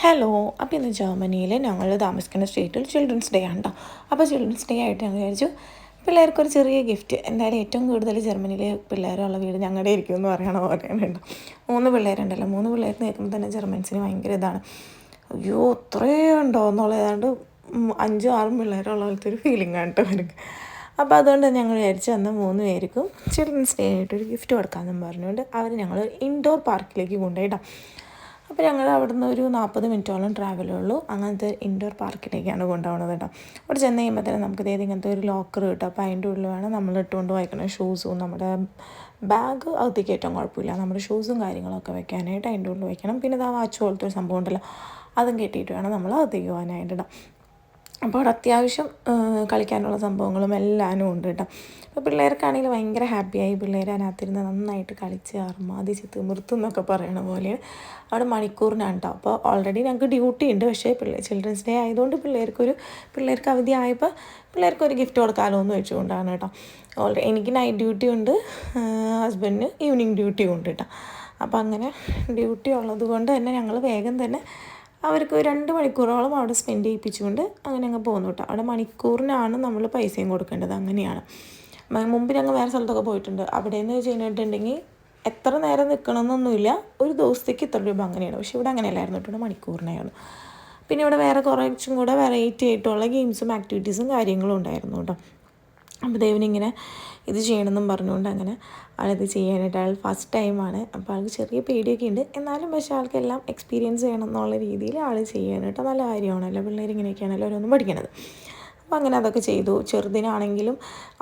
Hello അപ്പോൾ ഇന്ന് ജർമ്മനിയിൽ ഞങ്ങൾ താമസിക്കുന്ന സ്റ്റേറ്റിൽ ചിൽഡ്രൻസ് ഡേ ആണ് കേട്ടോ അപ്പോൾ ചിൽഡ്രൻസ് ഡേ ആയിട്ട് ഞങ്ങൾ വിചാരിച്ചു പിള്ളേർക്കൊരു ചെറിയ ഗിഫ്റ്റ് എന്തായാലും ഏറ്റവും കൂടുതൽ ജർമ്മനിയിലെ പിള്ളേരുള്ള വീട് ഞങ്ങളുടെ ഇരിക്കും എന്ന് പറയണ പോലെയാണ് മൂന്ന് പിള്ളേരുണ്ടല്ലോ. മൂന്ന് പിള്ളേർ നിൽക്കുമ്പോൾ തന്നെ ജർമ്മൻസിന് ഭയങ്കര ഇതാണ്. അയ്യോ ഉണ്ടോ എന്നുള്ളതാണ്ട് അഞ്ചും ആറും പിള്ളേരുള്ള പോലത്തെ ഒരു ഫീലിംഗ് ആണ് കേട്ടോ അവർക്ക് അപ്പോൾ അതുകൊണ്ട് ഞങ്ങൾ വിചാരിച്ചു അന്ന് മൂന്ന് പേർക്കും ചിൽഡ്രൻസ് ഡേ ആയിട്ടൊരു ഗിഫ്റ്റ് കൊടുക്കാമെന്നും പറഞ്ഞുകൊണ്ട് അവർ ഞങ്ങൾ ഇൻഡോർ പാർക്കിലേക്ക് കൊണ്ടുപോയിട്ടാണ് അപ്പോൾ ഞങ്ങൾ അവിടെ നിന്ന് ഒരു നാൽപ്പത് മിനിറ്റോളം ട്രാവലേ ഉള്ളൂ. അങ്ങനത്തെ ഇൻഡോർ പാർക്കിലേക്കാണ് കൊണ്ടുപോകുന്നത് കേട്ടോ. അവിടെ ചെന്ന് കഴിയുമ്പോൾ തന്നെ നമുക്ക് ഇതേത് ഇങ്ങനത്തെ ഒരു ലോക്കർ കിട്ടും. അപ്പോൾ അതിന്റെ ഉള്ളിൽ വേണം നമ്മൾ ഇട്ടുകൊണ്ട് വായിക്കണം ഷൂസും നമ്മുടെ ബാഗ് അകത്തേക്ക് ഏറ്റവും കുഴപ്പമില്ല. നമ്മുടെ ഷൂസും കാര്യങ്ങളൊക്കെ വെക്കാനായിട്ട് അതിന്റെ ഉള്ളിൽ വയ്ക്കണം. പിന്നെ ആ വാച്ച് പോലത്തെ ഒരു സംഭവം ഉണ്ടല്ലോ. അതും കെട്ടിയിട്ട് വേണം നമ്മൾ അകത്തേക്ക് പോകാനായിട്ട് അപ്പോൾ അവിടെ അത്യാവശ്യം കളിക്കാനുള്ള സംഭവങ്ങളും എല്ലാനും ഉണ്ട് കേട്ടോ. അപ്പോൾ പിള്ളേർക്കാണെങ്കിൽ ഭയങ്കര ഹാപ്പിയായി പിള്ളേർ അതിനകത്തിരുന്ന് നന്നായിട്ട് കളിച്ച് അർമാദിച്ച് തിമിർത്തും എന്നൊക്കെ പറയണ പോലെ അവിടെ മണിക്കൂറിനാണ് കേട്ടോ. അപ്പോൾ ഓൾറെഡി ഞങ്ങൾക്ക് ഡ്യൂട്ടി ഉണ്ട്. പക്ഷേ പിള്ളേർ ചിൽഡ്രൻസ് ഡേ ആയതുകൊണ്ട് പിള്ളേർക്കൊരു പിള്ളേർക്ക് അവധി ആയപ്പോൾ പിള്ളേർക്കൊരു ഗിഫ്റ്റ് കൊടുക്കാമല്ലോ എന്ന് വെച്ചുകൊണ്ടാണ് കേട്ടോ. ഓൾറെഡി എനിക്ക് നൈറ്റ് ഡ്യൂട്ടി ഉണ്ട് ഹസ്ബൻഡിന് ഈവനിങ് ഡ്യൂട്ടി ഉണ്ട് കേട്ടോ. അപ്പോൾ അങ്ങനെ ഡ്യൂട്ടി ഉള്ളത് കൊണ്ട് തന്നെ ഞങ്ങൾ വേഗം തന്നെ അവർക്ക് രണ്ട് മണിക്കൂറോളം അവിടെ സ്പെൻഡ് ചെയ്യിപ്പിച്ചുകൊണ്ട് അങ്ങനെ അങ്ങ് പോകുന്നു കേട്ടോ. അവിടെ മണിക്കൂറിനാണ് നമ്മൾ പൈസയും കൊടുക്കേണ്ടത്. അങ്ങനെയാണ്. മുമ്പ് ഞങ്ങൾ വേറെ സ്ഥലത്തൊക്കെ പോയിട്ടുണ്ട്. അവിടെ നിന്ന് കഴിഞ്ഞിട്ടുണ്ടെങ്കിൽ എത്ര നേരം നിൽക്കണമെന്നൊന്നുമില്ല ഒരു ദിവസത്തേക്ക് ഇത്ര രൂപ അങ്ങനെയാണ്. പക്ഷേ ഇവിടെ അങ്ങനെയല്ലായിരുന്നു കേട്ടോ. മണിക്കൂറിനായിരുന്നു പിന്നെ ഇവിടെ വേറെ കുറച്ചും കൂടെ വെറൈറ്റി ആയിട്ടുള്ള ഗെയിംസും ആക്ടിവിറ്റീസും കാര്യങ്ങളും ഉണ്ടായിരുന്നു കേട്ടോ. അപ്പോൾ ദേവനിങ്ങനെ ഇത് ചെയ്യണമെന്നും പറഞ്ഞുകൊണ്ട് അങ്ങനെ ആളിത് ചെയ്യാനായിട്ട് ആൾ ഫസ്റ്റ് ടൈമാണ് അപ്പോൾ ആൾക്ക് ചെറിയ പേടിയൊക്കെ ഉണ്ട്. എന്നാലും പക്ഷേ ആൾക്കെല്ലാം എക്സ്പീരിയൻസ് ചെയ്യണം എന്നുള്ള രീതിയിൽ ആൾ ചെയ്യാനായിട്ട് നല്ല കാര്യമാണല്ലോ. പിള്ളേർ ഇങ്ങനെയൊക്കെയാണല്ലോ ഓരോന്നും പഠിക്കണത്. അപ്പോൾ അങ്ങനെ അതൊക്കെ ചെയ്തു. ചെറുതിനാണെങ്കിലും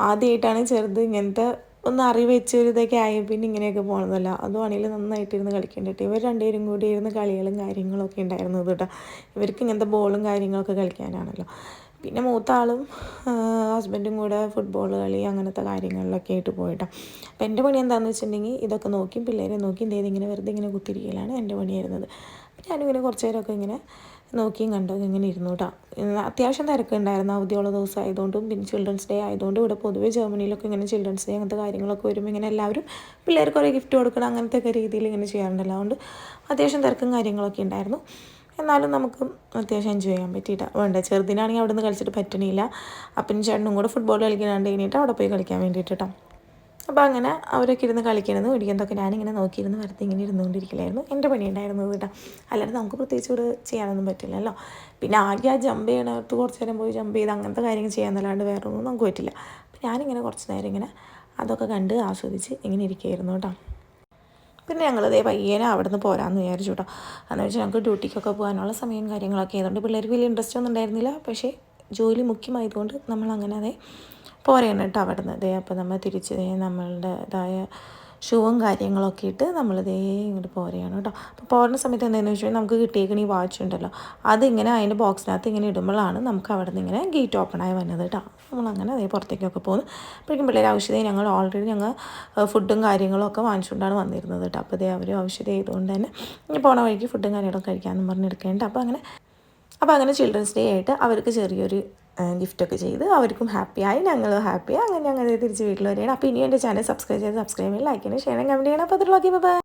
ആദ്യമായിട്ടാണ് ചെറുത് ഇങ്ങനത്തെ ഒന്ന് അറിവ് വെച്ചൊരു ഇതൊക്കെ ആയ പിന്നെ ഇങ്ങനെയൊക്കെ പോകണമെന്നല്ല അതുമാണെങ്കിൽ നന്നായിട്ടിരുന്ന് കളിക്കേണ്ടിട്ട് ഇവർ രണ്ടുപേരും കൂടി ഇരുന്ന് കളികളും കാര്യങ്ങളൊക്കെ ഉണ്ടായിരുന്നു കേട്ടോ. ഇവർക്ക് ഇങ്ങനത്തെ ബോളും കാര്യങ്ങളൊക്കെ കളിക്കാനാണല്ലോ. പിന്നെ മൂത്താളും ഹസ്ബൻഡും കൂടെ ഫുട്ബോൾ കളി അങ്ങനത്തെ കാര്യങ്ങളിലൊക്കെ ആയിട്ട് പോയിട്ടാണ് അപ്പം എന്റെ പണി എന്താണെന്ന് വെച്ചിട്ടുണ്ടെങ്കിൽ ഇതൊക്കെ നോക്കി പിള്ളേരെ നോക്കി എന്തേലും ഇങ്ങനെ വെറുതെ ഇങ്ങനെ കുത്തിരിക്കലാണ് എന്റെ പണിയായിരുന്നത്. അപ്പം ഞാനിങ്ങനെ കുറച്ച് നേരമൊക്കെ ഇങ്ങനെ നോക്കിയും കണ്ടൊക്കെ ഇങ്ങനെ ഇരുന്നു കേട്ടോ അത്യാവശ്യം തിരക്കുണ്ടായിരുന്നു അവധിയുള്ള ദിവസം ആയതുകൊണ്ടും പിന്നെ ചിൽഡ്രൻസ് ഡേ ആയതുകൊണ്ടും ഇവിടെ പൊതുവേ ജർമ്മനിയിലൊക്കെ ഇങ്ങനെ ചിൽഡ്രൻസ് ഡേ അങ്ങനത്തെ കാര്യങ്ങളൊക്കെ വരുമ്പോൾ ഇങ്ങനെ എല്ലാവരും പിള്ളേർക്ക് കുറേ ഗിഫ്റ്റ് കൊടുക്കണം അങ്ങനത്തെ ഒക്കെ രീതിയിൽ ഇങ്ങനെ ചെയ്യാറുണ്ടല്ലോ. അതുകൊണ്ട് അത്യാവശ്യം തിരക്കും കാര്യങ്ങളൊക്കെ ഉണ്ടായിരുന്നു. എന്നാലും നമുക്ക് അത്യാവശ്യം എൻജോയ് ചെയ്യാൻ പറ്റിയിട്ട്. വേണ്ട? ചെറുതിനാണെങ്കിൽ അവിടെ നിന്ന് കളിച്ചിട്ട് പറ്റണില്ല. അപ്പം ചേട്ടനും കൂടെ ഫുട്ബോൾ കളിക്കാനാണ്ട് കഴിഞ്ഞിട്ട് അവിടെ പോയി കളിക്കാൻ വേണ്ടിയിട്ട് അപ്പോൾ അങ്ങനെ അവരൊക്കെ ഇരുന്ന് കളിക്കണമെന്ന് ഇടിക്കുന്നതൊക്കെ ഞാനിങ്ങനെ നോക്കിയിരുന്ന് വെറുതെ ഇങ്ങനെ ഇരുന്നുകൊണ്ടിരിക്കലായിരുന്നു. എന്റെ പണി ഉണ്ടായിരുന്നത് കേട്ടോ. അല്ലാതെ നമുക്ക് പ്രത്യേകിച്ച് ഇവിടെ ചെയ്യാനൊന്നും പറ്റില്ലല്ലോ. പിന്നെ ആകെ ആ ജമ്പ് ചെയ്യണത്ത് കുറച്ച് നേരം പോയി ജമ്പ് ചെയ്ത് അങ്ങനത്തെ കാര്യങ്ങൾ ചെയ്യാന്നല്ലാണ്ട് വേറെ ഒന്നും നമുക്ക് പറ്റില്ല. അപ്പം ഞാനിങ്ങനെ കുറച്ച് നേരം ഇങ്ങനെ അതൊക്കെ കണ്ട് ആസ്വദിച്ച് ഇങ്ങനെ ഇരിക്കുകയായിരുന്നു കേട്ടോ. പിന്നെ ഞങ്ങൾ ഇതേ പയ്യനെ അവിടെ നിന്ന് പോരാമെന്ന് വിചാരിച്ചു കേട്ടോ എന്ന് വെച്ചാൽ ഞങ്ങൾക്ക് ഡ്യൂട്ടിക്കൊക്കെ പോകാനുള്ള സമയം കാര്യങ്ങളൊക്കെ ആയതുകൊണ്ട് പിള്ളേർക്ക് വലിയ ഇൻട്രസ്റ്റ് ഒന്നും ഉണ്ടായിരുന്നില്ല. പക്ഷേ ജോലി മുഖ്യമായതുകൊണ്ട് നമ്മൾ അങ്ങനെ അതെ പോരയാണ് കേട്ടോ അവിടെ നിന്ന് അതേ അപ്പോൾ നമ്മൾ തിരിച്ച് നമ്മളുടേതായ ഷൂവും കാര്യങ്ങളൊക്കെ ഇട്ട് നമ്മളിതേ ഇങ്ങോട്ട് പോരുകയാണ് കേട്ടോ. അപ്പോൾ പോരുന്ന സമയത്ത് എന്താണെന്ന് വെച്ചാൽ നമുക്ക് കിട്ടിയേക്കണ ഈ വാച്ച് ഉണ്ടല്ലോ അതിങ്ങനെ അതിന്റെ ബോക്സിനകത്ത് ഇങ്ങനെ ഇടുമ്പോഴാണ് നമുക്ക് അവിടെ നിന്ന് ഇങ്ങനെ ഗേറ്റ് ഓപ്പൺ ആയി വന്നത് കേട്ടോ. നമ്മളങ്ങനെ അതേ പുറത്തേക്കൊക്കെ പോകുന്നു. അപ്പോഴേക്കും പിള്ളേർ ഔഷധം ഞങ്ങൾ ഓൾറെഡി ഞങ്ങൾ ഫുഡും കാര്യങ്ങളും ഒക്കെ വാങ്ങിച്ചുകൊണ്ടാണ് വന്നിരുന്നത് കേട്ടോ. അപ്പോൾ അതേ അവർ ഔഷധം ചെയ്തുകൊണ്ട് തന്നെ ഇനി പോണ വഴിക്ക് ഫുഡും കാര്യങ്ങളൊക്കെ കഴിക്കാമെന്ന് പറഞ്ഞ് എടുക്കേണ്ട. അപ്പോൾ അങ്ങനെ അപ്പോൾ അങ്ങനെ ചിൽഡ്രൻസ് ഡേ ആയിട്ട് അവർക്ക് ചെറിയൊരു ഗിഫ്റ്റൊക്കെ ചെയ്ത് അവർക്കും ഹാപ്പിയായി ഞങ്ങളും ഹാപ്പിയായി അങ്ങനെ ഞങ്ങൾ തിരിച്ച് വീട്ടിൽ വരികയാണ്. അപ്പോൾ ഇനി എന്റെ ചാനൽ സബ്സ്ക്രൈബ് ചെയ്ത് സബ്സ്ക്രൈബ് ചെയ്യാൻ ലൈക്ക് ചെയ്യണം ഷെയർ കമന്റ് ചെയ്യണം. അപ്പോൾ അതിലുള്ളൊക്കെ ബൈ